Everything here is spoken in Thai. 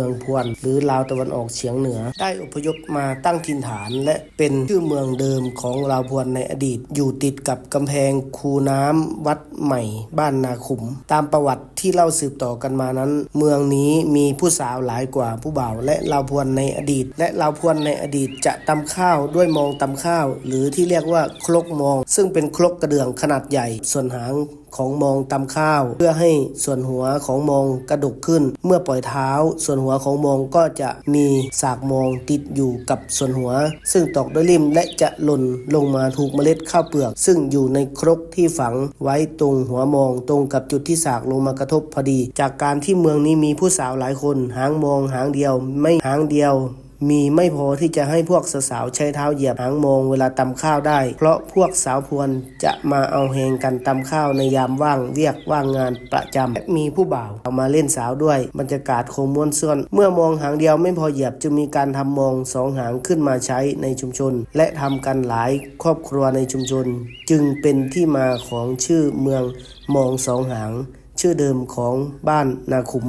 เมืองพวน หรือลาวตะวันออกเฉียงเหนือ ได้อพยพมาตั้งถิ่นฐาน และเป็นชื่อเมืองเดิมของลาวพวนในอดีต อยู่ติดกับกำแพงคูน้ำวัดใหม่ บ้านนาขุม ตามประวัติที่เล่าสืบต่อกันมานั้น เมืองนี้มีผู้สาวหลายกว่าผู้บ่าว และลาวพวนในอดีต และลาวพวนในอดีตจะตำข้าวด้วยมองตำข้าว หรือที่เรียกว่าครกมอง ซึ่งเป็นครกกระเดื่องขนาดใหญ่ส่วนหาง ของมองตำข้าว เพื่อให้ส่วนหัวของมองกระดกขึ้น เมื่อปล่อยเท้า ส่วนหัวของมองก็จะมีสากมองติดอยู่กับส่วนหัว ซึ่งตอกด้วยลิ่มและจะหล่นลงมาถูกเมล็ดข้าวเปลือก ซึ่งอยู่ในครกที่ฝังไว้ตรงหัวมองตรงกับจุดที่สากลงมากระทบพอดี จากการที่เมืองนี้มีผู้สาวหลายคน หางมองหางเดียว ไม่หางเดียว มีไม่พอที่จะให้พวกสาวๆใช้เท้าเหยียบหางมองเวลาตำข้าวได้ เพราะพวกสาวพวนจะมาเอาแหงกันตำข้าวในยามว่างเวียกว่างงานประจำและมีผู้บ่าวเอามาเล่นสาวด้วย บรรยากาศคงม้วนซ่วน เมื่อมองหางเดียวไม่พอเหยียบจึงมีการทำมองสองหางขึ้นมาใช้ในชุมชน และทำกันหลายครอบครัวในชุมชน จึงเป็นที่มาของชื่อเมืองมองสองหาง ชื่อเดิมของบ้านนาขุม